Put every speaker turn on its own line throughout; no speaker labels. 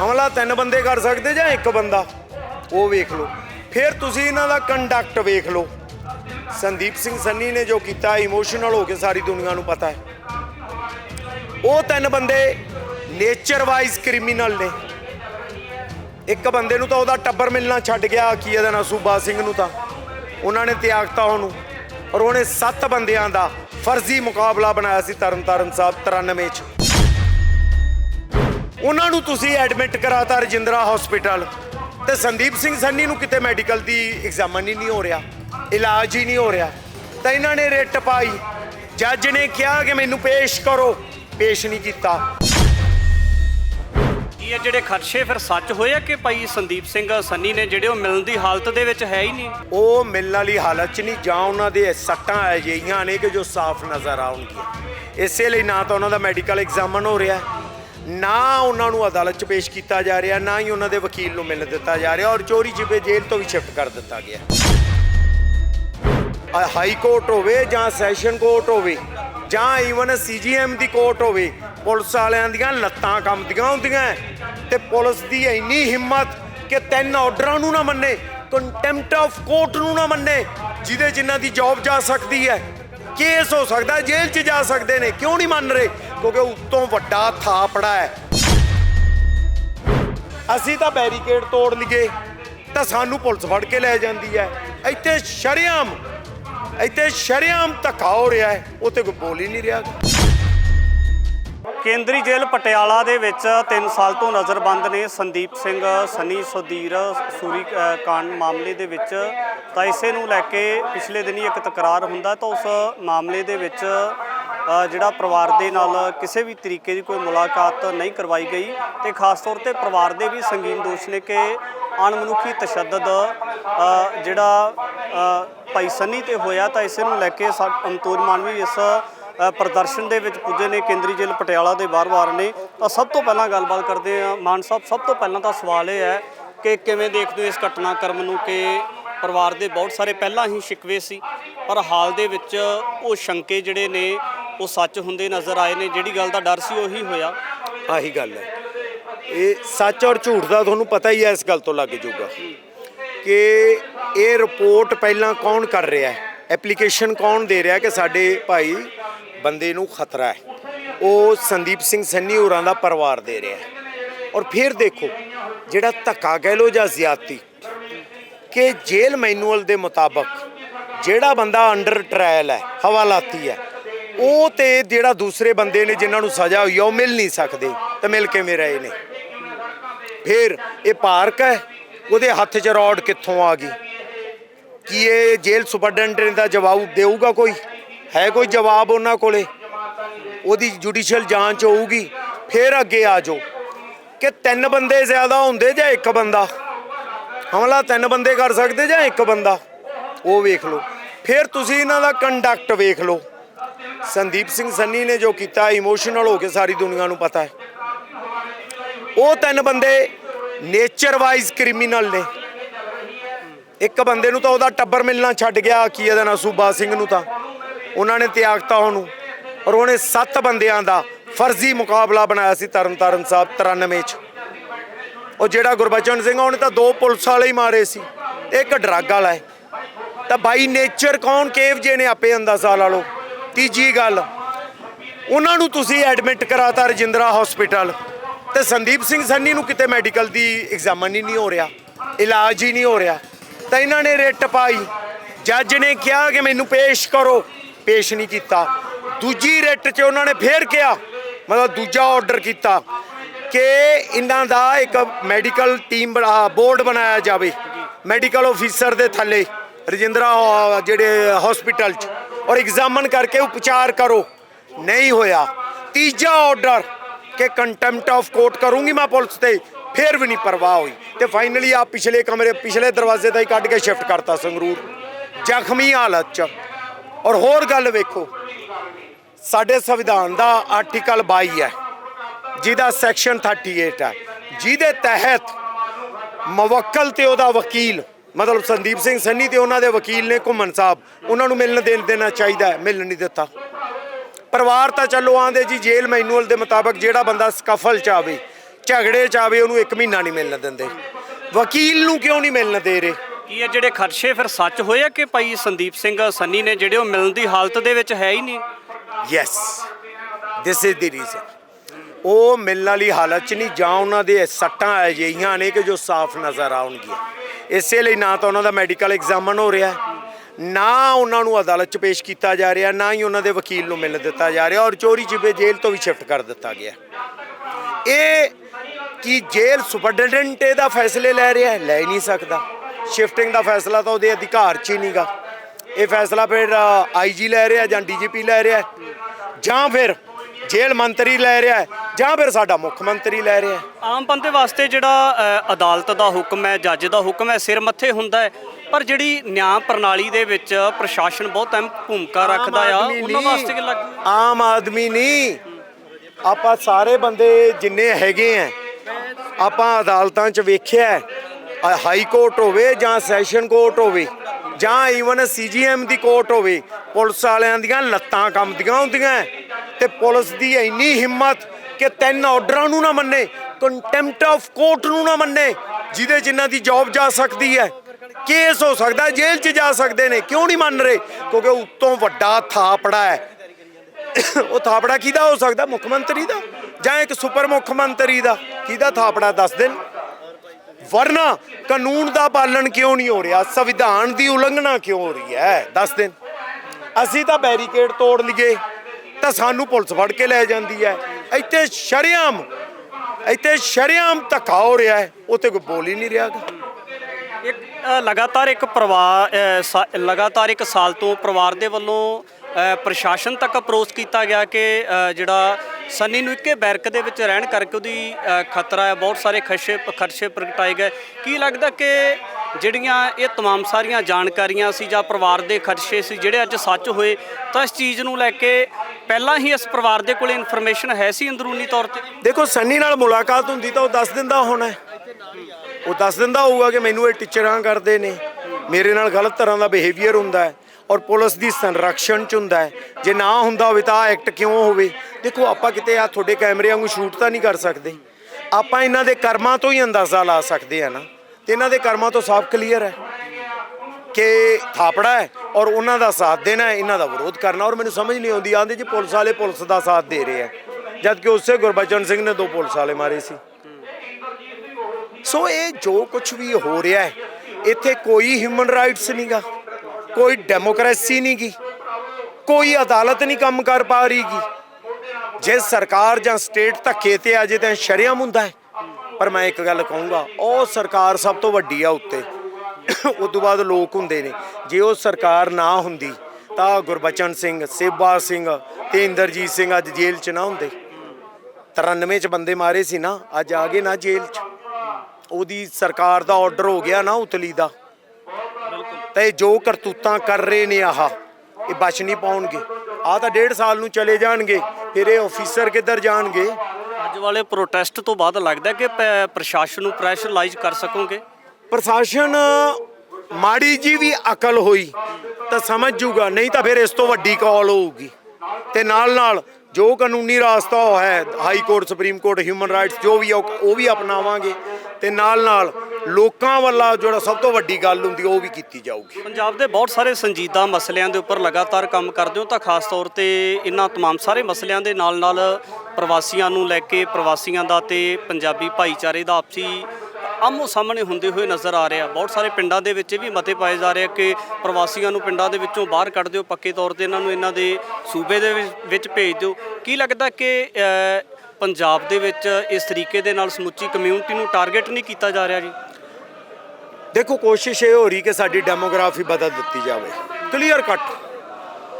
ਹਮਲਾ ਤਿੰਨ ਬੰਦੇ ਕਰ ਸਕਦੇ ਜਾਂ ਇੱਕ ਬੰਦਾ? ਉਹ ਵੇਖ ਲਓ। ਫਿਰ ਤੁਸੀਂ ਇਹਨਾਂ ਦਾ ਕੰਡਕਟ ਵੇਖ ਲਓ। ਸੰਦੀਪ ਸਿੰਘ ਸੰਨੀ ਨੇ ਜੋ ਕੀਤਾ ਇਮੋਸ਼ਨਲ ਹੋ ਕੇ ਸਾਰੀ ਦੁਨੀਆ ਨੂੰ ਪਤਾ ਹੈ। ਉਹ ਤਿੰਨ ਬੰਦੇ ਨੇਚਰ ਵਾਈਜ਼ ਕ੍ਰਿਮੀਨਲ ਨੇ। ਇੱਕ ਬੰਦੇ ਨੂੰ ਤਾਂ ਉਹਦਾ ਟੱਬਰ ਮਿਲਣਾ ਛੱਡ ਗਿਆ, ਕੀ ਇਹਦਾ ਨਾਂ, ਸੂਬਾ ਸਿੰਘ ਨੂੰ ਤਾਂ। ਉਹਨਾਂ ਨੇ ਤਿਆਗਤਾ ਉਹਨੂੰ। ਔਰ ਉਹਨੇ ਸੱਤ ਬੰਦਿਆਂ ਦਾ ਫਰਜ਼ੀ ਮੁਕਾਬਲਾ ਬਣਾਇਆ ਸੀ ਤਰਨਤਾਰਨ ਸਾਹਿਬ 93 ਚ। ਉਹਨਾਂ ਨੂੰ ਤੁਸੀਂ ਐਡਮਿਟ ਕਰਾਤਾ ਰਜਿੰਦਰਾ ਹਸਪੀਟਲ। ਤੇ ਸੰਦੀਪ ਸਿੰਘ ਸੰਨੀ ਨੂੰ ਕਿਤੇ ਮੈਡੀਕਲ ਦੀ ਐਗਜ਼ਾਮਨ ਹੀ ਨਹੀਂ ਹੋ ਰਿਹਾ ਇਲਾਜ ਹੀ ਨਹੀਂ ਹੋ ਰਿਹਾ। ਤਾਂ ਇਹਨਾਂ ਨੇ ਰਿਟ ਪਾਈ। ਜੱਜ ਨੇ ਕਿਹਾ ਕਿ ਮੈਨੂੰ ਪੇਸ਼ ਕਰੋ। ਪੇਸ਼ ਨਹੀਂ ਕੀਤਾ।
ਕੀ ਇਹ ਜਿਹੜੇ ਖਦਸ਼ੇ ਫਿਰ ਸੱਚ ਹੋਏ ਆ ਕਿ ਭਾਈ ਸੰਦੀਪ ਸਿੰਘ ਸੰਨੀ ਨੇ ਜਿਹੜੇ ਉਹ ਮਿਲਣ ਦੀ ਹਾਲਤ ਦੇ ਵਿੱਚ ਹੈ ਹੀ ਨਹੀਂ?
ਉਹ ਮਿਲਣ ਵਾਲੀ ਹਾਲਤ 'ਚ ਨਹੀਂ ਜਾਂ ਉਹਨਾਂ ਦੇ ਸੱਟਾਂ ਅਜਿਹੀਆਂ ਨੇ ਕਿ ਜੋ ਸਾਫ਼ ਨਜ਼ਰ ਆਉਣਗੀਆਂ। ਇਸੇ ਲਈ ਨਾ ਤਾਂ ਉਹਨਾਂ ਦਾ ਮੈਡੀਕਲ ਐਗਜ਼ਾਮਨ ਹੋ ਰਿਹਾ। ਨਾ ਉਹਨਾਂ ਨੂੰ ਅਦਾਲਤ 'ਚ ਪੇਸ਼ ਕੀਤਾ ਜਾ ਰਿਹਾ, ਨਾ ਹੀ ਉਹਨਾਂ ਦੇ ਵਕੀਲ ਨੂੰ ਮਿਲਣ ਦਿੱਤਾ ਜਾ ਰਿਹਾ ਔਰ ਚੋਰੀ ਛਿਪੇ ਜੇਲ੍ਹ ਤੋਂ ਵੀ ਸ਼ਿਫਟ ਕਰ ਦਿੱਤਾ ਗਿਆ। ਹਾਈ ਕੋਰਟ ਹੋਵੇ ਜਾਂ ਸੈਸ਼ਨ ਕੋਰਟ ਹੋਵੇ ਜਾਂ ਈਵਨ ਸੀਜੀਐਮ ਦੀ ਕੋਰਟ ਹੋਵੇ, ਪੁਲਿਸ ਵਾਲਿਆਂ ਦੀਆਂ ਲੱਤਾਂ ਕੰਮਦੀਆਂ ਹੁੰਦੀਆਂ ਹੈ। ਤੇ ਪੁਲਿਸ ਦੀ ਇੰਨੀ ਹਿੰਮਤ ਕਿ ਤਿੰਨ ਆਰਡਰਾਂ ਨੂੰ ਨਾ ਮੰਨੇ ਕੰਟੈਂਪਟ ਆਫ ਕੋਰਟ ਨੂੰ ਨਾ ਮੰਨੇ, ਜਿਹਦੇ ਜਿਨ੍ਹਾਂ ਦੀ ਜੌਬ ਜਾ ਸਕਦੀ ਹੈ ਕੇਸ ਹੋ ਸਕਦਾ, ਜੇਲ੍ਹ 'ਚ ਜਾ ਸਕਦੇ ਨੇ, ਕਿਉਂ ਨਹੀਂ ਮੰਨ ਰਹੇ? ਕਿਉਂਕਿ ਉਸ ਤੋਂ ਵੱਡਾ ਥਾਪੜਾ ਹੈ। ਅਸੀਂ ਤਾਂ ਬੈਰੀਕੇਡ ਤੋੜ ਲਈਏ, ਤਾਂ ਸਾਨੂੰ ਪੁਲਿਸ ਫੜ ਕੇ ਲੈ ਜਾਂਦੀ ਹੈ। ਇੱਥੇ ਸ਼ਰੇਆਮ ਇੱਥੇ ਸ਼ਰੇਆਮ ਧੱਕਾ ਹੋ ਰਿਹਾ ਹੈ, ਉੱਥੇ ਕੋਈ ਬੋਲ ਹੀ ਨਹੀਂ ਰਿਹਾ।
ਕੇਂਦਰੀ ਜੇਲ੍ਹ ਪਟਿਆਲਾ ਦੇ ਵਿੱਚ 3 ਸਾਲ ਤੋਂ ਨਜ਼ਰਬੰਦ ਨੇ ਸੰਦੀਪ ਸਿੰਘ, ਸੰਨੀ ਸੁਧੀਰ, ਸੂਰੀ ਕਾਂਡ ਮਾਮਲੇ ਦੇ ਵਿੱਚ। ਤਾਂ ਇਸੇ ਨੂੰ ਲੈ ਕੇ ਪਿਛਲੇ ਦਿਨੀ ਇੱਕ ਤਕਰਾਰ ਹੁੰਦਾ, ਤਾਂ ਉਸ ਮਾਮਲੇ ਦੇ ਵਿੱਚ ਜਿਹੜਾ ਪਰਿਵਾਰ ਦੇ ਨਾਲ ਕਿਸੇ ਵੀ ਤਰੀਕੇ ਦੀ ਕੋਈ ਮੁਲਾਕਾਤ ਨਹੀਂ ਕਰਵਾਈ ਗਈ ਤੇ ਖਾਸ ਤੌਰ ਤੇ ਪਰਿਵਾਰ ਦੇ ਵੀ ਸੰਗੀਨ ਦੋਸ਼ ਨੇ ਕਿ ਅਣਮਨੁੱਖੀ ਤਸ਼ੱਦਦ ਜਿਹੜਾ ਭਾਈ ਸੰਨੀ ਤੇ ਹੋਇਆ ਤਾਂ ਇਸੇ ਨੂੰ ਲੈ ਕੇ ਸਾ- ਅੰਤੋਜ ਮਾਨਵੀ ਇਸ ਪ੍ਰਦਰਸ਼ਨ ਦੇ ਵਿੱਚ ਪੁੱਜੇ ਨੇ ਕੇਂਦਰੀ ਜੇਲ੍ਹ ਪਟਿਆਲਾ ਦੇ ਬਾਰ-ਬਾਰ ਨੇ। ਤਾਂ ਸਭ ਤੋਂ ਪਹਿਲਾਂ ਗੱਲਬਾਤ ਕਰਦੇ ਆ ਮਾਨ ਸਾਹਿਬ, ਸਭ ਤੋਂ ਪਹਿਲਾਂ ਤਾਂ ਸਵਾਲ ਇਹ ਹੈ ਕਿ ਕਿਵੇਂ ਦੇਖਦੇ ਹੋ ਇਸ ਘਟਨਾਕ੍ਰਮ ਨੂੰ ਕਿ ਪਰਿਵਾਰ ਦੇ ਬਹੁਤ ਸਾਰੇ ਪਹਿਲਾਂ ਹੀ ਸ਼ਿਕਵੇ ਸੀ, ਪਰ ਹਾਲ ਦੇ ਵਿੱਚ ਉਹ ਸ਼ੰਕੇ ਜਿਹੜੇ ਨੇ ਉਹ ਸੱਚ ਹੁੰਦੇ ਨਜ਼ਰ ਆਏ ਨੇ, ਜਿਹੜੀ ਗੱਲ ਦਾ ਡਰ ਸੀ ਉਹੀ ਹੋਇਆ।
ਆਹੀ ਗੱਲ ਹੈ। ਇਹ ਸੱਚ ਔਰ ਝੂਠ ਦਾ ਤੁਹਾਨੂੰ ਪਤਾ ਹੀ ਹੈ ਇਸ ਗੱਲ ਤੋਂ ਲੱਗ ਜਾਊਗਾ ਕਿ ਇਹ ਰਿਪੋਰਟ ਪਹਿਲਾਂ ਕੌਣ ਕਰ ਰਿਹਾ ਹੈ? ਐਪਲੀਕੇਸ਼ਨ ਕੌਣ ਦੇ ਰਿਹਾ ਕਿ ਸਾਡੇ ਭਾਈ ਬੰਦੇ ਨੂੰ ਖਤਰਾ ਹੈ? ਉਹ ਸੰਦੀਪ ਸਿੰਘ ਸੰਨੀ ਹੋਰਾਂ ਦਾ ਪਰਿਵਾਰ ਦੇ ਰਿਹਾ ਹੈ। ਔਰ ਫਿਰ ਦੇਖੋ, ਜਿਹੜਾ ਧੱਕਾ ਕਹਿ ਲੋ ਜਾਂ ਜ਼ਿਆਦਤੀ, ਕਿ ਜੇਲ੍ਹ ਮੈਨੂਅਲ ਦੇ ਮੁਤਾਬਕ ਜਿਹੜਾ ਬੰਦਾ ਅੰਡਰ ਟ੍ਰਾਇਲ ਹੈ, ਹਵਾਲਾਤੀ ਹੈ ਉਹ ਤੇ ਜਿਹੜਾ ਦੂਸਰੇ ਬੰਦੇ ਨੇ ਜਿਨ੍ਹਾਂ ਨੂੰ ਸਜ਼ਾ ਹੋਈ ਆ, ਉਹ ਮਿਲ ਨਹੀਂ ਸਕਦੇ ਤੇ ਮਿਲ ਕਿਵੇਂ ਰਹੇ ਨੇ? ਫਿਰ ਇਹ ਪਾਰਕ ਹੈ, ਉਹਦੇ ਹੱਥ 'ਚ ਰੋਡ ਕਿੱਥੋਂ ਆ ਗਈ? ਕੀ ਇਹ ਜੇਲ੍ਹ ਸੁਪਰਡੈਂਟੈਂਟ ਦਾ ਜਵਾਬ ਦੇਊਗਾ ਕੋਈ? ਹੈ ਕੋਈ ਜਵਾਬ ਉਹਨਾਂ ਕੋਲੇ? ਉਹਦੀ ਜੁਡੀਸ਼ੀਅਲ ਜਾਂਚ ਹੋਊਗੀ, ਫਿਰ ਅੱਗੇ ਆ ਜਾਓ। ਕਿ ਤਿੰਨ ਬੰਦੇ ਜ਼ਿਆਦਾ ਹੁੰਦੇ ਜਾਂ ਇੱਕ ਬੰਦਾ? ਹਮਲਾ ਤਿੰਨ ਬੰਦੇ ਕਰ ਸਕਦੇ ਜਾਂ ਇੱਕ ਬੰਦਾ? ਉਹ ਵੇਖ ਲਓ। ਫਿਰ ਤੁਸੀਂ ਇਹਨਾਂ ਦਾ ਕੰਡਕਟ ਵੇਖ ਲਓ। ਸੰਦੀਪ ਸਿੰਘ ਸੰਨੀ ਨੇ ਜੋ ਕੀਤਾ ਇਮੋਸ਼ਨਲ ਹੋ ਕੇ ਸਾਰੀ ਦੁਨੀਆ ਨੂੰ ਪਤਾ ਹੈ। ਉਹ ਤਿੰਨ ਬੰਦੇ ਨੇਚਰ ਵਾਈਜ਼ ਕ੍ਰਿਮੀਨਲ ਨੇ। ਇੱਕ ਬੰਦੇ ਨੂੰ ਤਾਂ ਉਹਦਾ ਟੱਬਰ ਮਿਲਣਾ ਛੱਡ ਗਿਆ, ਕੀ ਇਹਦਾ ਨਾਂ, ਸੂਬਾ ਸਿੰਘ ਨੂੰ ਤਾਂ। ਉਹਨਾਂ ਨੇ ਤਿਆਗਤਾ ਉਹਨੂੰ। ਔਰ ਉਹਨੇ ਸੱਤ ਬੰਦਿਆਂ ਦਾ ਫਰਜ਼ੀ ਮੁਕਾਬਲਾ ਬਣਾਇਆ ਸੀ ਤਰਨਤਾਰਨ ਸਾਹਿਬ 93 ਚ। ਉਹ ਜਿਹੜਾ ਗੁਰਬਚਨ ਸਿੰਘ ਉਹਨੇ ਤਾਂ ਦੋ ਪੁਲਿਸ ਵਾਲੇ ਹੀ ਮਾਰੇ ਸੀ। ਇੱਕ ਡਰੱਗ ਵਾਲਾ ਹੈ। ਤਾਂ ਬਾਈ ਨੇਚਰ ਕੌਣ ਕੇਵ ਜੇ ਨੇ ਆਪੇ ਅੰਦਾਜ਼ਾ ਲਾ ਲਓ ਤੀਜੀ ਗੱਲ, ਉਹਨਾਂ ਨੂੰ ਤੁਸੀਂ ਐਡਮਿਟ ਕਰਾਤਾ ਰਜਿੰਦਰਾ ਹਸਪੀਟਲ ਤੇ ਸੰਦੀਪ ਸਿੰਘ ਸੰਨੀ ਨੂੰ ਕਿਤੇ ਮੈਡੀਕਲ ਦੀ ਐਗਜ਼ਾਮਨ ਹੀ ਨਹੀਂ ਹੋ ਰਿਹਾ, ਇਲਾਜ ਹੀ ਨਹੀਂ ਹੋ ਰਿਹਾ। ਤਾਂ ਇਹਨਾਂ ਨੇ ਰਿਟ ਪਾਈ। ਜੱਜ ਨੇ ਕਿਹਾ ਕਿ ਮੈਨੂੰ ਪੇਸ਼ ਕਰੋ। ਪੇਸ਼ ਨਹੀਂ ਕੀਤਾ। ਦੂਜੀ ਰਿਟ 'ਚ ਉਹਨਾਂ ਨੇ ਫੇਰ ਕਿਹਾ, ਮਤਲਬ ਦੂਜਾ ਆਰਡਰ ਕੀਤਾ ਕਿ ਇਹਨਾਂ ਦਾ ਇੱਕ ਮੈਡੀਕਲ ਟੀਮ ਬੋਰਡ ਬਣਾਇਆ ਜਾਵੇ। ਮੈਡੀਕਲ ਆਫੀਸਰ ਦੇ ਥੱਲੇ, ਰਜਿੰਦਰਾ ਜਿਹੜੇ ਹਸਪੀਟਲ 'ਚ। ਔਰ ਐਗਜ਼ਾਮਨ ਕਰਕੇ ਉਪਚਾਰ ਕਰੋ। ਨਹੀਂ ਹੋਇਆ। ਤੀਜਾ ਆਰਡਰ ਕਿ ਕੰਟੈਂਪਟ ਆਫ ਕੋਰਟ ਕਰੂੰਗੀ ਮੈਂ ਪੁਲਿਸ ਤੇ, ਫਿਰ ਵੀ ਨਹੀਂ ਪਰਵਾਹ ਹੋਈ। ਤੇ ਫਾਈਨਲੀ ਆ ਪਿਛਲੇ ਕਮਰੇ, ਪਿਛਲੇ ਦਰਵਾਜ਼ੇ ਤੋਂ ਹੀ ਕੱਢ ਕੇ ਸ਼ਿਫਟ ਕਰਤਾ ਸੰਗਰੂਰ। ਜ਼ਖਮੀ ਹਾਲਤ 'ਚ। ਔਰ ਹੋਰ ਗੱਲ ਵੇਖੋ। ਸਾਡੇ ਸੰਵਿਧਾਨ ਦਾ ਆਰਟੀਕਲ 22 ਹੈ। ਜਿਹਦਾ ਸੈਕਸ਼ਨ 38 ਹੈ। ਜਿਹਦੇ ਤਹਿਤ ਮਵੱਕਲ ਤੇ ਉਹਦਾ ਵਕੀਲ ਮਤਲਬ ਸੰਦੀਪ ਸਿੰਘ ਸੰਨੀ ਤੇ ਉਹਨਾਂ ਦੇ ਵਕੀਲ ਨੇ ਘੁੰਮਣ ਸਾਹਿਬ ਉਹਨਾਂ ਨੂੰ ਮਿਲਣ ਦੇਣ ਦੇਣਾ ਚਾਹੀਦਾ ਮਿਲਣ ਨਹੀਂ ਦਿੱਤਾ। ਪਰਿਵਾਰ ਤਾਂ ਚਲੋ ਆਂਦੇ ਜੀ ਜੇਲ੍ਹ ਮੈਨੂਅਲ ਦੇ ਮੁਤਾਬਕ ਜਿਹੜਾ ਬੰਦਾ ਸਕਫਲ ਚ ਆਵੇ ਝਗੜੇ ਚ ਆਵੇ ਉਹਨੂੰ 1 ਮਹੀਨਾ ਨਹੀਂ ਮਿਲਣ ਦਿੰਦੇ। ਵਕੀਲ ਨੂੰ ਕਿਉਂ ਨਹੀਂ ਮਿਲਣ ਦੇ ਰਹੇ?
ਕੀ ਇਹ ਜਿਹੜੇ ਖਰਚੇ ਫਿਰ ਸੱਚ ਹੋਏ ਆ ਕਿ ਭਾਈ ਸੰਦੀਪ ਸਿੰਘ ਸੰਨੀ ਨੇ ਜਿਹੜੇ ਉਹ ਮਿਲਣ ਦੀ ਹਾਲਤ ਦੇ ਵਿੱਚ ਹੈ ਹੀ ਨਹੀਂ?
Yes this is the reason ਉਹ ਮਿਲਣ ਵਾਲੀ ਹਾਲਤ ਚ ਨਹੀਂ ਜਾਂ ਉਹਨਾਂ ਦੇ ਸੱਟਾਂ ਅਜਿਹੀਆਂ ਨੇ ਕਿ ਜੋ ਸਾਫ਼ ਨਜ਼ਰ ਆਉਣਗੀਆਂ। ਇਸੇ ਲਈ ਨਾ ਤਾਂ ਉਹਨਾਂ ਦਾ ਮੈਡੀਕਲ ਐਗਜ਼ਾਮਨ ਹੋ ਰਿਹਾ, ਨਾ ਉਹਨਾਂ ਨੂੰ ਅਦਾਲਤ ਚ ਪੇਸ਼ ਕੀਤਾ ਜਾ ਰਿਹਾ, ਨਾ ਹੀ ਉਹਨਾਂ ਦੇ ਵਕੀਲ ਨੂੰ ਮਿਲ ਦਿੱਤਾ ਜਾ ਰਿਹਾ ਔਰ ਚੋਰੀ ਛਿਪੇ ਜੇਲ੍ਹ ਤੋਂ ਵੀ ਸ਼ਿਫਟ ਕਰ ਦਿੱਤਾ ਗਿਆ। ਇਹ ਕਿ ਜੇਲ੍ਹ ਸੁਪਰਡੈਂਟ ਇਹਦਾ ਫੈਸਲੇ ਲੈ ਰਿਹਾ, ਲੈ ਹੀ ਨਹੀਂ ਸਕਦਾ। ਸ਼ਿਫਟਿੰਗ ਦਾ ਫੈਸਲਾ ਤਾਂ ਉਹਦੇ ਅਧਿਕਾਰ 'ਚ ਹੀ ਨਹੀਂਗਾ ਇਹ ਫੈਸਲਾ ਫਿਰ ਆਈਜੀ ਲੈ ਰਿਹਾ ਜਾਂ ਡੀਜੀਪੀ ਲੈ ਰਿਹਾ, ਜਾਂ ਫਿਰ ਜੇਲ੍ਹ ਮੰਤਰੀ ਲੈ ਰਿਹਾ ਜਾਂ ਫਿਰ ਸਾਡਾ ਮੁੱਖ ਮੰਤਰੀ ਲੈ ਰਿਹਾ
ਆਮ ਬੰਦੇ ਵਾਸਤੇ ਜਿਹੜਾ ਅ, ਅਦਾਲਤ ਦਾ ਹੁਕਮ ਹੈ ਜੱਜ ਦਾ ਹੁਕਮ ਹੈ ਸਿਰ ਮੱਥੇ ਹੁੰਦਾ ਹੈ ਪਰ ਜਿਹੜੀ ਨਿਆਂ ਪ੍ਰਣਾਲੀ ਦੇ ਵਿੱਚ ਪ੍ਰਸ਼ਾਸਨ ਬਹੁਤ ਅਹਿਮ ਭੂਮਿਕਾ ਰੱਖਦਾ ਆ
ਆਮ ਆਦਮੀ
ਉਹਨਾਂ
ਨਹੀਂ,
ਵਾਸਤੇ ਕੀ ਲੱਗ
ਆਮ ਆਦਮੀ ਨਹੀਂ। ਆਪਾਂ ਸਾਰੇ ਬੰਦੇ ਜਿੰਨੇ ਹੈਗੇ ਆ ਆਪਾਂ ਅਦਾਲਤਾਂ 'ਚ ਵੇਖਿਆ ਹੈ, ਹਾਈ ਕੋਰਟ ਹੋਵੇ ਜਾਂ ਸੈਸ਼ਨ ਕੋਰਟ ਹੋਵੇ ਜਾਂ ਈਵਨ ਸੀਜੀਐਮ ਦੀ ਕੋਰਟ ਹੋਵੇ ਪੁਲਿਸ ਵਾਲਿਆਂ ਦੀਆਂ ਲੱਤਾਂ ਕੰਬਦੀਆਂ ਹੁੰਦੀਆਂ ਹੈ ਤੇ ਪੁਲਿਸ ਦੀ ਇੰਨੀ ਹਿੰਮਤ ਕਿ ਤਿੰਨ ਆਰਡਰਾਂ ਨੂੰ ਨਾ ਮੰਨੇ ਕੰਟੈਂਪਟ ਆਫ ਕੋਰਟ ਨੂੰ ਨਾ ਮੰਨੇ, ਜਿਹਦੇ ਜਿਨ੍ਹਾਂ ਦੀ ਜੌਬ ਜਾ ਸਕਦੀ ਹੈ। ਕੇਸ ਹੋ ਸਕਦਾ, ਜੇਲ੍ਹ 'ਚ ਜਾ ਸਕਦੇ ਨੇ, ਕਿਉਂ ਨਹੀਂ ਮੰਨ ਰਹੇ? ਕਿਉਂਕਿ ਉੱਤੋਂ ਵੱਡਾ ਥਾਪੜਾ ਹੈ। ਉਹ ਥਾਪੜਾ ਕਿਹਦਾ ਹੋ ਸਕਦਾ? ਮੁੱਖ ਮੰਤਰੀ ਦਾ? ਜਾਂ ਇੱਕ ਸੁਪਰ ਮੁੱਖ ਮੰਤਰੀ ਦਾ? ਕਿਹਦਾ ਥਾਪੜਾ ਦੱਸ ਦੇਣ? ਵਰਨਾ ਕਾਨੂੰਨ ਦਾ ਪਾਲਣ ਕਿਉਂ ਨਹੀਂ ਹੋ ਰਿਹਾ? ਸੰਵਿਧਾਨ ਦੀ ਉਲੰਘਣਾ ਕਿਉਂ ਹੋ ਰਹੀ ਹੈ? ਦੱਸ ਦੇਣ। ਅਸੀਂ ਤਾਂ ਬੈਰੀਕੇਡ ਤੋੜ ਲਈਏ, ਤਾਂ ਸਾਨੂੰ ਪੁਲਿਸ ਫੜ ਕੇ ਲੈ ਜਾਂਦੀ ਹੈ। ਇੱਥੇ ਸ਼ਰੇਆਮ ਇੱਥੇ ਸ਼ਰੇਆਮ ਧੱਕਾ ਹੋ ਰਿਹਾ ਹੈ ਉੱਥੇ ਕੋਈ ਬੋਲ ਹੀ ਨਹੀਂ ਰਿਹਾ
ਇੱਕ ਲਗਾਤਾਰ ਇੱਕ ਪਰਿਵਾਰ ਲਗਾਤਾਰ ਇੱਕ ਸਾਲ ਤੋਂ ਪਰਿਵਾਰ ਦੇ ਵੱਲੋਂ ਪ੍ਰਸ਼ਾਸਨ ਤੱਕ ਅਪਰੋਚ ਕੀਤਾ ਗਿਆ ਕਿ ਜਿਹੜਾ ਸੰਨੀ ਨੂੰ ਇੱਕੇ ਬੈਰਕ ਦੇ ਵਿੱਚ ਰਹਿਣ ਕਰਕੇ ਉਹਦੀ ਖਤਰਾ ਹੈ, ਬਹੁਤ ਸਾਰੇ ਖਸ਼ੇ, ਖਰਸ਼ੇ ਪ੍ਰਗਟਾਏ ਗਏ। ਕੀ ਲੱਗਦਾ ਕਿ ਜਿਹੜੀਆਂ ਇਹ तमाम ਸਾਰੀਆਂ ਜਾਣਕਾਰੀਆਂ ਸੀ ਜਾਂ ਪਰਿਵਾਰ ਦੇ ਖਦਸ਼ੇ ਸੀ ਜਿਹੜੇ ਅੱਜ ਸੱਚ ਹੋਏ ਤਾਂ ਇਸ ਚੀਜ਼ ਨੂੰ ਲੈ ਕੇ ਪਹਿਲਾਂ ਹੀ ਇਸ ਪਰਿਵਾਰ ਦੇ ਕੋਲ ਇਨਫੋਰਮੇਸ਼ਨ ਹੈ ਸੀ ਅੰਦਰੂਨੀ ਤੌਰ ਤੇ
ਦੇਖੋ ਸੰਨੀ ਨਾਲ ਮੁਲਾਕਾਤ ਹੁੰਦੀ ਤਾਂ ਉਹ ਦੱਸ ਦਿੰਦਾ ਹੋਣਾ ਹੈ। ਉਹ ਦੱਸ ਦਿੰਦਾ ਹੋਊਗਾ ਕਿ ਮੈਨੂੰ ਇਹ ਟੀਚਰਾਂ ਕਰਦੇ ਨੇ ਮੇਰੇ ਨਾਲ ਗਲਤ ਤਰ੍ਹਾਂ ਦਾ ਬਿਹੇਵੀਅਰ ਹੁੰਦਾ ਹੈ ਔਰ ਪੁਲਿਸ ਦੀ ਸੰਰਕਸ਼ਣ ਚ ਹੁੰਦਾ ਹੈ ਜੇ ਨਾ ਹੁੰਦਾ ਹੋਵੇ ਤਾਂ ਐਕਟ ਕਿਉਂ ਹੋਵੇ ਦੇਖੋ ਆਪਾਂ ਕਿਤੇ ਆ ਤੁਹਾਡੇ ਕੈਮਰੇ ਵਾਂਗੂ ਸ਼ੂਟ ਤਾਂ ਨਹੀਂ ਕਰ ਸਕਦੇ ਆਪਾਂ ਇਹਨਾਂ ਦੇ ਕਰਮਾਂ ਤੋਂ ਹੀ ਅੰਦਾਜ਼ਾ ਲਾ ਸਕਦੇ ਆ ਨਾ ਤੇ ਇਹਨਾਂ ਦੇ ਕਰਮਾਂ ਤੋਂ ਸਾਫ਼ ਕਲੀਅਰ ਹੈ ਕਿ ਥਾਪੜਾ ਹੈ ਔਰ ਉਹਨਾਂ ਦਾ ਸਾਥ ਦੇਣਾ ਹੈ, ਇਹਨਾਂ ਦਾ ਵਿਰੋਧ ਕਰਨਾ ਔਰ ਮੈਨੂੰ ਸਮਝ ਨਹੀਂ ਆਉਂਦੀ, ਆਂਦੇ ਜੀ ਪੁਲਿਸ ਵਾਲੇ ਪੁਲਿਸ ਦਾ ਸਾਥ ਦੇ ਰਹੇ ਆ ਜਦ ਕਿ ਉਸੇ ਗੁਰਬਚਨ ਸਿੰਘ ਨੇ ਦੋ ਪੁਲਿਸ ਵਾਲੇ ਮਾਰੇ ਸੀ। ਸੋ ਇਹ ਜੋ ਕੁਝ ਵੀ ਹੋ ਰਿਹਾ ਹੈ, ਇੱਥੇ ਕੋਈ ਹਿਊਮਨ ਰਾਈਟਸ ਨਹੀਂਗਾ ਕੋਈ ਡੈਮੋਕ੍ਰੇਸੀ ਨਹੀਂਗੀ ਕੋਈ ਅਦਾਲਤ ਨਹੀਂ ਕੰਮ ਕਰ ਪਾ ਰਹੀਗੀ ਜੇ ਸਰਕਾਰ ਜਾਂ ਸਟੇਟ ਧੱਕੇ ਤੇ ਆ ਜੇ ਤਾਂ ਸ਼ਰੇਆਮ ਹੁੰਦਾ ਹੈ। ਪਰ ਮੈਂ ਇੱਕ ਗੱਲ ਕਹੂੰਗਾ, ਉਹ ਸਰਕਾਰ ਸਭ ਤੋਂ ਵੱਡੀ ਆ ਉੱਤੇ। ਉਸ ਤੋਂ ਬਾਅਦ ਲੋਕ ਹੁੰਦੇ ਨੇ। ਜੇ ਉਹ ਸਰਕਾਰ ਨਾ ਹੁੰਦੀ, ਤਾਂ ਗੁਰਬਚਨ ਸਿੰਘ, ਸੇਬਾ ਸਿੰਘ ਤੇ ਇੰਦਰਜੀਤ ਸਿੰਘ ਅੱਜ ਜੇਲ੍ਹ 'ਚ ਨਾ ਹੁੰਦੇ। 93 ਚ ਬੰਦੇ ਮਾਰੇ ਸੀ ਨਾ, ਅੱਜ ਆ ਗਏ ਨਾ ਜੇਲ੍ਹ 'ਚ। ਉਹਦੀ ਸਰਕਾਰ ਦਾ ਆਰਡਰ ਹੋ ਗਿਆ ਨਾ ਉਤਲੀ ਦਾ। ਤੇ ਜੋ ਕਰਤੂਤਾਂ ਕਰ ਰਹੇ ਨੇ ਆਹ, ਇਹ ਬਚ ਨਹੀਂ ਪਾਉਣਗੇ। ਆ ਤਾਂ ਡੇਢ ਸਾਲ ਨੂੰ ਚਲੇ ਜਾਣਗੇ, ਫਿਰ ਇਹ ਆਫੀਸਰ ਕਿੱਧਰ ਜਾਣਗੇ?
ਵਾਲੇ ਪ੍ਰੋਟੈਸਟ ਤੋਂ ਬਾਅਦ ਲੱਗਦਾ ਕਿ ਪ- ਪ੍ਰਸ਼ਾਸਨ ਨੂੰ ਪ੍ਰੈਸ਼ਰਲਾਈਜ਼ ਕਰ ਸਕੋਗੇ?
ਪ੍ਰਸ਼ਾਸਨ ਮਾੜੀ ਜੀ ਵੀ ਅਕਲ ਹੋਈ ਤਾਂ ਸਮਝ ਜੂਗਾ ਨਹੀਂ ਤਾਂ ਫਿਰ ਇਸ ਤੋਂ ਵੱਡੀ ਕਾਲ ਹੋਊਗੀ। ਤੇ ਨਾਲ ਨਾਲ ਜੋ ਕਾਨੂੰਨੀ ਰਾਸਤਾ ਹੈ high court supreme court human rights ਜੋ ਵੀ ਆ, ਉਹ ਉਹ ਵੀ ਅਪਣਾਵਾਂਗੇ। ਤੇ ਨਾਲ ਨਾਲ ਲੋਕਾਂ ਵੱਲੋਂ ਜਿਹੜਾ ਸਭ ਤੋਂ ਵੱਡੀ ਗੱਲ ਹੁੰਦੀ ਉਹ ਵੀ ਕੀਤੀ ਜਾਊਗੀ
ਪੰਜਾਬ ਦੇ ਬਹੁਤ ਸਾਰੇ ਸੰਜੀਦਾ ਮਸਲਿਆਂ ਦੇ ਉੱਪਰ ਲਗਾਤਾਰ ਕੰਮ ਕਰਦੇ ਹੋ ਤਾਂ ਖਾਸ ਤੌਰ ਤੇ ਇਹਨਾਂ तमाम ਸਾਰੇ ਮਸਲਿਆਂ ਦੇ ਨਾਲ ਨਾਲ ਪ੍ਰਵਾਸੀਆਂ ਨੂੰ ਲੈ ਕੇ ਪ੍ਰਵਾਸੀਆਂ ਦਾ ਤੇ ਪੰਜਾਬੀ ਭਾਈਚਾਰੇ ਦਾ ਆਪਸੀ ਆਮੋ ਸਾਹਮਣੇ ਹੁੰਦੇ ਹੋਏ ਨਜ਼ਰ ਆ ਰਿਹਾ ਬਹੁਤ ਸਾਰੇ ਪਿੰਡਾਂ ਦੇ ਵਿੱਚ ਇਹ ਵੀ ਮਤੇ ਪਾਏ ਜਾ ਰਹੇ ਆ ਕਿ ਪ੍ਰਵਾਸੀਆਂ ਨੂੰ ਪਿੰਡਾਂ ਦੇ ਵਿੱਚੋਂ ਬਾਹਰ ਕੱਢ ਦਿਓ ਪੱਕੇ ਤੌਰ ਤੇ ਇਹਨਾਂ ਨੂੰ ਇਹਨਾਂ ਦੇ ਸੂਬੇ ਦੇ ਵਿੱਚ- ਵਿੱਚ ਭੇਜ ਦਿਓ ਕੀ ਲੱਗਦਾ ਕਿ ਅ, ਪੰਜਾਬ ਦੇ ਵਿੱਚ ਇਸ ਤਰੀਕੇ ਦੇ ਨਾਲ ਸਮੁੱਚੀ ਕਮਿਊਨਿਟੀ ਨੂੰ ਟਾਰਗੇਟ ਨਹੀਂ ਕੀਤਾ ਜਾ ਰਿਹਾ ਜੀ
ਦੇਖੋ, ਕੋਸ਼ਿਸ਼ ਇਹ ਹੋ ਰਹੀ ਕਿ ਸਾਡੀ ਡੈਮੋਗ੍ਰਾਫੀ ਬਦਲ ਦਿੱਤੀ ਜਾਵੇ। ਕਲੀਅਰ ਕੱਟ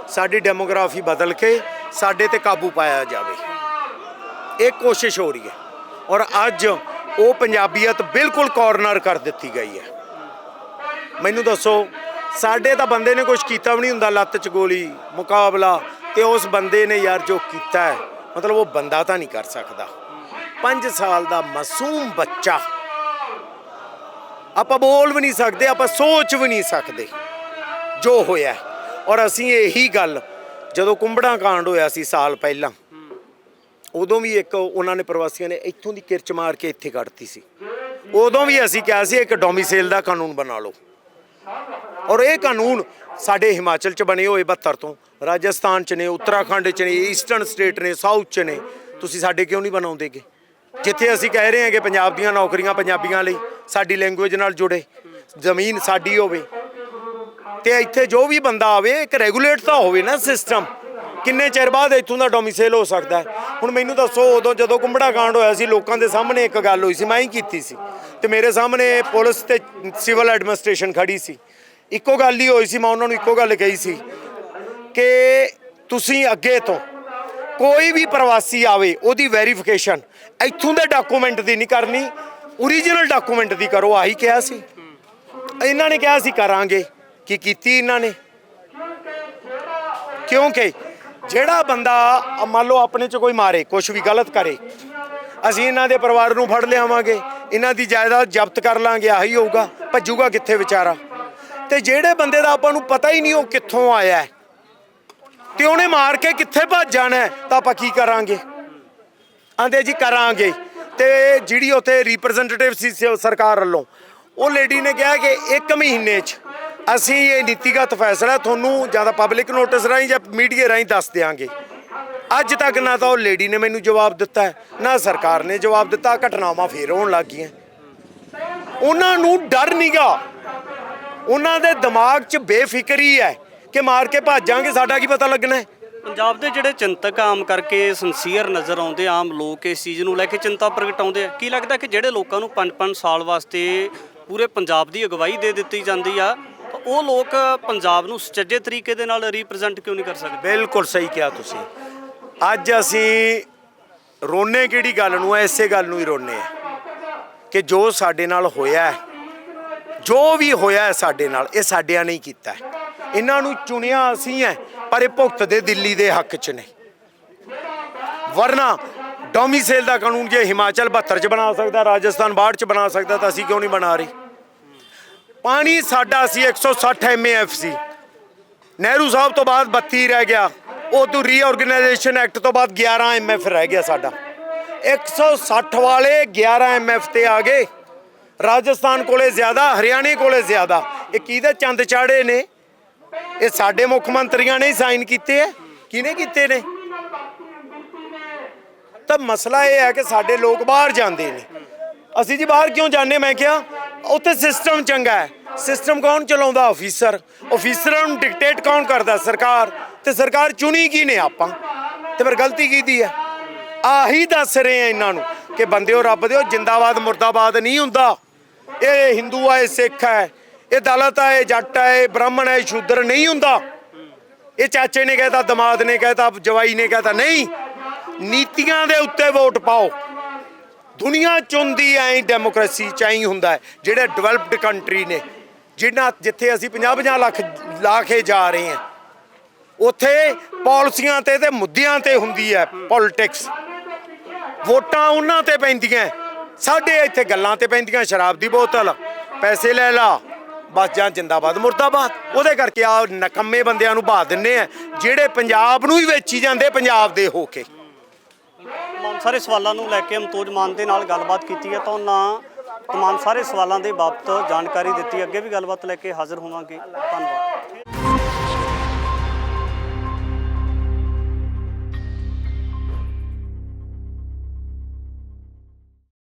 ਸਾਡੀ ਡੈਮੋਗ੍ਰਾਫੀ ਬਦਲ ਕੇ ਸਾਡੇ ਤੇ ਕਾਬੂ ਪਾਇਆ ਜਾਵੇ। ਇਹ ਕੋਸ਼ਿਸ਼ ਹੋ ਰਹੀ ਹੈ। ਔਰ ਅੱਜ ਉਹ ਪੰਜਾਬੀਅਤ ਬਿਲਕੁਲ ਕਾਰਨਰ ਕਰ ਦਿੱਤੀ ਗਈ ਹੈ। ਮੈਨੂੰ ਦੱਸੋ, ਸਾਡੇ ਤਾਂ ਬੰਦੇ ਨੇ ਕੁਝ ਕੀਤਾ ਵੀ ਨਹੀਂ ਹੁੰਦਾ ਲੱਤ 'ਚ ਗੋਲੀ, ਮੁਕਾਬਲਾ, ਤੇ ਉਸ ਬੰਦੇ ਨੇ ਯਾਰ ਜੋ ਕੀਤਾ ਹੈ, ਮਤਲਬ ਉਹ ਬੰਦਾ ਤਾਂ ਨਹੀਂ ਕਰ ਸਕਦਾ। 5 ਸਾਲ ਦਾ ਮਾਸੂਮ ਬੱਚਾ ਆਪਾਂ ਬੋਲ ਵੀ ਨਹੀਂ ਸਕਦੇ, ਆਪਾਂ ਸੋਚ ਵੀ ਨਹੀਂ ਸਕਦੇ ਜੋ ਹੋਇਆ। ਔਰ ਅਸੀਂ ਇਹੀ ਗੱਲ, ਜਦੋਂ ਕੁੰਬੜਾ ਕਾਂਡ ਹੋਇਆ ਸੀ ਸਾਲ ਪਹਿਲਾਂ, ਉਦੋਂ ਵੀ ਇੱਕ ਉਹਨਾਂ ਨੇ ਪ੍ਰਵਾਸੀਆਂ ਨੇ ਇੱਥੋਂ ਦੀ ਕਿਰਚ ਮਾਰ ਕੇ ਇੱਥੇ ਕੱਢਤੀ ਸੀ। ਉਦੋਂ ਵੀ ਅਸੀਂ ਕਿਹਾ ਸੀ, ਇੱਕ ਡੋਮਿਸਾਈਲ ਦਾ ਕਾਨੂੰਨ ਬਣਾ ਲਓ। ਔਰ ਇਹ ਕਾਨੂੰਨ ਸਾਡੇ ਹਿਮਾਚਲ ਚ ਬਣੇ ਹੋਏ 72 ਤੋਂ, ਰਾਜਸਥਾਨ ਚ ਨੇ, ਉੱਤਰਾਖੰਡ ਚ ਨੇ, ਈਸਟਰਨ ਸਟੇਟ ਨੇ, ਸਾਊਥ ਚ ਨੇ। ਤੁਸੀਂ ਸਾਡੇ ਕਿਉਂ ਨਹੀਂ ਬਣਾਉਂਦੇਗੇ? ਜਿੱਥੇ ਅਸੀਂ ਕਹਿ ਰਹੇ ਹਾਂ ਕਿ ਪੰਜਾਬ ਦੀਆਂ ਨੌਕਰੀਆਂ ਪੰਜਾਬੀਆਂ ਲਈ, ਸਾਡੀ ਲੈਂਗੁਏਜ ਨਾਲ ਜੁੜੇ, ਜ਼ਮੀਨ ਸਾਡੀ ਹੋਵੇ। ਤੇ ਇੱਥੇ ਜੋ ਵੀ ਬੰਦਾ ਆਵੇ, ਇੱਕ ਰੈਗੂਲੇਟ ਤਾਂ ਹੋਵੇ ਨਾ ਸਿਸਟਮ ਕਿੰਨੇ ਚਿਰ ਬਾਅਦ ਇੱਥੋਂ ਦਾ ਡੋਮਿਸਾਈਲ ਹੋ ਸਕਦਾ ਹੁਣ ਮੈਨੂੰ ਦੱਸੋ, ਉਦੋਂ ਜਦੋਂ ਕੁੰਬੜਾ ਕਾਂਡ ਹੋਇਆ ਸੀ, ਲੋਕਾਂ ਦੇ ਸਾਹਮਣੇ ਇੱਕ ਗੱਲ ਹੋਈ ਸੀ, ਮੈਂ ਹੀ ਕੀਤੀ ਸੀ। ਤੇ ਮੇਰੇ ਸਾਹਮਣੇ ਪੁਲਿਸ ਤੇ ਸਿਵਲ ਐਡਮਿਨਿਸਟ੍ਰੇਸ਼ਨ ਖੜੀ ਸੀ। ਇੱਕੋ ਗੱਲ ਹੀ ਹੋਈ ਸੀ, ਮੈਂ ਉਹਨਾਂ ਨੂੰ ਇੱਕੋ ਗੱਲ ਕਹੀ ਸੀ ਕਿ ਤੁਸੀਂ ਅੱਗੇ ਤੋਂ ਕੋਈ ਵੀ ਪ੍ਰਵਾਸੀ ਆਵੇ, ਉਹਦੀ ਵੈਰੀਫਿਕੇਸ਼ਨ ਇੱਥੋਂ ਦੇ ਡਾਕੂਮੈਂਟ ਦੀ ਨਹੀਂ ਕਰਨੀ ਓਰੀਜਨਲ ਡਾਕੂਮੈਂਟ ਦੀ ਕਰੋ, ਆਹੀ ਕਿਹਾ ਸੀ। ਇਹਨਾਂ ਨੇ ਕਿਹਾ ਸੀ, ਕਰਾਂਗੇ। ਕੀ ਕੀਤੀ ਇਹਨਾਂ ਨੇ? ਕਿਉਂਕਿ ਜਿਹੜਾ ਬੰਦਾ ਮੰਨ ਲਓ ਆਪਣੇ ਚ ਕੋਈ ਮਾਰੇ ਕੁਝ ਵੀ ਗਲਤ ਕਰੇ, ਅਸੀਂ ਇਹਨਾਂ ਦੇ ਪਰਿਵਾਰ ਨੂੰ ਫੜ ਲਿਆਵਾਂਗੇ, ਇਹਨਾਂ ਦੀ ਜਾਇਦਾਦ ਜ਼ਬਤ ਕਰ ਲਾਂਗੇ, ਆਹੀ ਹੋਊਗਾ, ਭੱਜੂਗਾ ਕਿੱਥੇ ਵਿਚਾਰਾ? ਤੇ ਜਿਹੜੇ ਬੰਦੇ ਦਾ ਆਪਾਂ ਨੂੰ ਪਤਾ ਹੀ ਨਹੀਂ ਉਹ ਕਿੱਥੋਂ ਆਇਆ ਹੈ, ਤੇ ਉਹਨੇ ਮਾਰ ਕੇ ਕਿੱਥੇ ਭੱਜ ਜਾਣਾ ਤਾਂ ਆਪਾਂ ਕੀ ਕਰਾਂਗੇ? ਆਂਦੇ ਜੀ ਕਰਾਂਗੇ। ਤੇ ਜਿਹੜੀ ਉੱਥੇ ਰਿਪਰੈਜ਼ੈਂਟੇਟਿਵ ਸੀ ਸ- ਸਰਕਾਰ ਵੱਲੋਂ, ਉਹ ਲੇਡੀ ਨੇ ਕਿਹਾ ਕਿ 1 ਮਹੀਨੇ 'ਚ ਅਸੀਂ ਇਹ ਨੀਤੀਗਤ ਫੈਸਲਾ ਤੁਹਾਨੂੰ ਜਾਂ ਤਾਂ ਪਬਲਿਕ ਨੋਟਿਸ ਰਾਹੀਂ ਜਾਂ ਮੀਡੀਆ ਰਾਹੀਂ ਦੱਸ ਦਿਆਂਗੇ। ਅੱਜ ਤੱਕ ਨਾ ਤਾਂ ਉਹ ਲੇਡੀ ਨੇ ਮੈਨੂੰ ਜਵਾਬ ਦਿੱਤਾ, ਨਾ ਸਰਕਾਰ ਨੇ ਜਵਾਬ ਦਿੱਤਾ, ਘਟਨਾਵਾਂ ਫੇਰ ਹੋਣ ਲੱਗ ਗਈਆਂ। ਉਹਨਾਂ ਨੂੰ ਡਰ ਨਹੀਂਗਾ ਉਹਨਾਂ ਦੇ ਦਿਮਾਗ 'ਚ ਬੇਫਿਕਰੀ ਹੈ ਕਿ ਮਾਰ ਕੇ ਭੱਜਾਂਗੇ ਸਾਡਾ ਕੀ ਪਤਾ ਲੱਗਣਾ
ਪੰਜਾਬ ਦੇ ਜਿਹੜੇ ਚਿੰਤਕ ਆਮ ਕਰਕੇ ਸਿੰਸੀਅਰ ਨਜ਼ਰ ਆਉਂਦੇ ਆਮ ਲੋਕ ਇਸ ਚੀਜ਼ ਨੂੰ ਲੈ ਕੇ ਚਿੰਤਾ ਪ੍ਰਗਟਾਉਂਦੇ ਆ। ਕੀ ਲੱਗਦਾ ਕਿ ਜਿਹੜੇ ਲੋਕਾਂ ਨੂੰ 5-5 ਸਾਲ ਵਾਸਤੇ ਪੂਰੇ ਪੰਜਾਬ ਦੀ ਅਗਵਾਈ ਦੇ ਦਿੱਤੀ ਜਾਂਦੀ ਆ, ਤਾਂ ਉਹ ਲੋਕ ਪੰਜਾਬ ਨੂੰ ਸੁਚੱਜੇ ਤਰੀਕੇ ਦੇ ਨਾਲ ਰਿਪਰੈਜ਼ੈਂਟ ਕਿਉਂ ਨਹੀਂ ਕਰ ਸਕਦੇ?
ਬਿਲਕੁਲ ਸਹੀ ਕਿਹਾ ਤੁਸੀਂ। ਅੱਜ ਅਸੀਂ ਰੋਨੇ ਕਿਹੜੀ ਗੱਲ ਨੂੰ ਐ ਇਸੇ ਗੱਲ ਨੂੰ ਹੀ ਰੋਨੇ ਆ ਕਿ ਜੋ ਸਾਡੇ ਨਾਲ ਹੋਇਆ ਜੋ ਵੀ ਹੋਇਆ ਸਾਡੇ ਨਾਲ, ਇਹ ਸਾਡਿਆਂ ਨੇ ਹੀ ਕੀਤਾ ਇਹਨਾਂ ਨੂੰ ਚੁਣਿਆ ਅਸੀਂ ਹੈ ਪਰ ਇਹ ਭੁਗਤਦੇ ਦਿੱਲੀ ਦੇ ਹੱਕ 'ਚ ਨੇ ਵਰਨਾ ਡੋਮੀਸੇਲ ਦਾ ਕਾਨੂੰਨ ਜੇ ਹਿਮਾਚਲ 72 ਚ ਬਣਾ ਸਕਦਾ, ਰਾਜਸਥਾਨ 62 ਚ ਬਣਾ ਸਕਦਾ, ਤਾਂ ਅਸੀਂ ਕਿਉਂ ਨਹੀਂ ਬਣਾ ਰਹੇ? ਪਾਣੀ ਸਾਡਾ ਸੀ 160 ਐਮਏਐਫ ਸੀ। ਨਹਿਰੂ ਸਾਹਿਬ ਤੋਂ ਬਾਅਦ 32 ਰਹਿ ਗਿਆ। ਉਹ ਤੋਂ ਰੀਆਰਗੇਨਾਈਜੇਸ਼ਨ ਐਕਟ ਤੋਂ ਬਾਅਦ 11 ਐਮਐਫ ਰਹਿ ਗਿਆ ਸਾਡਾ। 160 ਵਾਲੇ 11 ਐਮਐਫ ਤੇ ਆ ਗਏ। ਰਾਜਸਥਾਨ ਕੋਲੇ ਜ਼ਿਆਦਾ, ਹਰਿਆਣੇ ਕੋਲੇ ਜ਼ਿਆਦਾ। ਇਹ ਕਿਹਦੇ ਚੰਦ ਚਾੜੇ ਨੇ? ਇਹ ਸਾਡੇ ਮੁੱਖ ਮੰਤਰੀਆਂ ਨੇ ਸਾਈਨ ਕੀਤੇ ਐ ਕਿਹਨੇ ਕੀਤੇ ਨੇ? ਤਾਂ ਮਸਲਾ ਇਹ ਹੈ ਕਿ ਸਾਡੇ ਲੋਕ ਬਾਹਰ ਜਾਂਦੇ ਨੇ। ਅਸੀਂ ਜੀ ਬਾਹਰ ਕਿਉਂ ਜਾਂਦੇ? ਮੈਂ ਕਿਹਾ, ਉੱਥੇ ਸਿਸਟਮ ਚੰਗਾ ਹੈ। ਸਿਸਟਮ ਕੌਣ ਚਲਾਉਂਦਾ? ਅਫੀਸਰ ਅਫੀਸਰਾਂ ਨੂੰ ਡਿਕਟੇਟ ਕੌਣ ਕਰਦਾ? ਸਰਕਾਰ। ਤੇ ਸਰਕਾਰ ਚੁਣੀ ਕੀ ਨੇ ਆਪਾਂ? ਤੇ ਫਿਰ ਗਲਤੀ ਕੀਤੀ ਹੈ? ਆਹੀ ਦੱਸ ਰਹੇ ਆ ਇਹਨਾਂ ਨੂੰ ਕਿ ਬੰਦਿਓ ਰੱਬ ਦਿਓ ਜਿੰਦਾਬਾਦ, ਮੁਰਦਾਬਾਦ ਨਹੀਂ ਹੁੰਦਾ। ਇਹ ਹਿੰਦੂ ਆ, ਇਹ ਸਿੱਖ ਹੈ। ਇਹ ਦਲਤ ਹੈ ਇਹ ਜੱਟ ਹੈ ਇਹ ਬ੍ਰਾਹਮਣ ਹੈ ਇਹ ਸ਼ੂਦਰ ਨਹੀਂ ਹੁੰਦਾ। ਇਹ ਚਾਚੇ ਨੇ ਕਹਿਤਾ, ਦਮਾਦ ਨੇ ਕਹਿਤਾ, ਜਵਾਈ ਨੇ ਕਹਿਤਾ, ਨਹੀਂ, ਨੀਤੀਆਂ ਦੇ ਉੱਤੇ ਵੋਟ ਪਾਓ। ਦੁਨੀਆ ਚੁੰਦੀ ਐ ਡੈਮੋਕ੍ਰੇਸੀ ਚਾਹੀ ਹੁੰਦਾ ਜਿਹੜੇ ਡਿਵੈਲਪਡ ਕੰਟਰੀ ਨੇ, ਜਿਨ੍ਹਾਂ ਜਿੱਥੇ ਅਸੀਂ 50-50 ਲੱਖ ਲਾ ਕੇ ਜਾ ਰਹੇ ਹਾਂ ਉੱਥੇ ਪਾਲਿਸੀਆਂ ਤੇ ਤੇ ਮੁੱਦਿਆਂ ਤੇ ਹੁੰਦੀ ਹੈ ਪੋਲਿਟਿਕਸ। ਵੋਟਾਂ ਉਹਨਾਂ ਤੇ ਪੈਂਦੀਆਂ ਸਾਡੇ ਇੱਥੇ ਗੱਲਾਂ ਤੇ ਪੈਂਦੀਆਂ, ਸ਼ਰਾਬ ਦੀ ਬੋਤਲ, ਪੈਸੇ ਲੈ ਲਾ। ਬਸ ਜਾਂ ਜਿੰਦਾਬਾਦ, ਮੁਰਦਾਬਾਦ। ਉਹਦੇ ਕਰਕੇ ਆ ਨਕੰਮੇ ਬੰਦਿਆਂ ਨੂੰ ਬਹਾ ਦਿੰਨੇ ਆ, ਜਿਹੜੇ ਪੰਜਾਬ ਨੂੰ ਹੀ ਵੇਚੀ ਜਾਂਦੇ, ਪੰਜਾਬ ਦੇ ਹੋ ਕੇ।
ਤਮਾਮ ਸਾਰੇ ਸਵਾਲਾਂ ਨੂੰ ਲੈ ਕੇ ਅਮਤੋਜ ਮਾਨ ਦੇ ਨਾਲ ਗੱਲਬਾਤ ਕੀਤੀ ਹੈ, ਤਾਂ ਉਹਨਾਂ ਤਮਾਮ ਸਾਰੇ ਸਵਾਲਾਂ ਦੇ ਬਾਬਤ ਜਾਣਕਾਰੀ ਦਿੱਤੀ। ਅੱਗੇ ਵੀ ਗੱਲਬਾਤ ਲੈ ਕੇ ਹਾਜ਼ਰ ਹੋਵਾਂਗੇ। ਧੰਨਵਾਦ।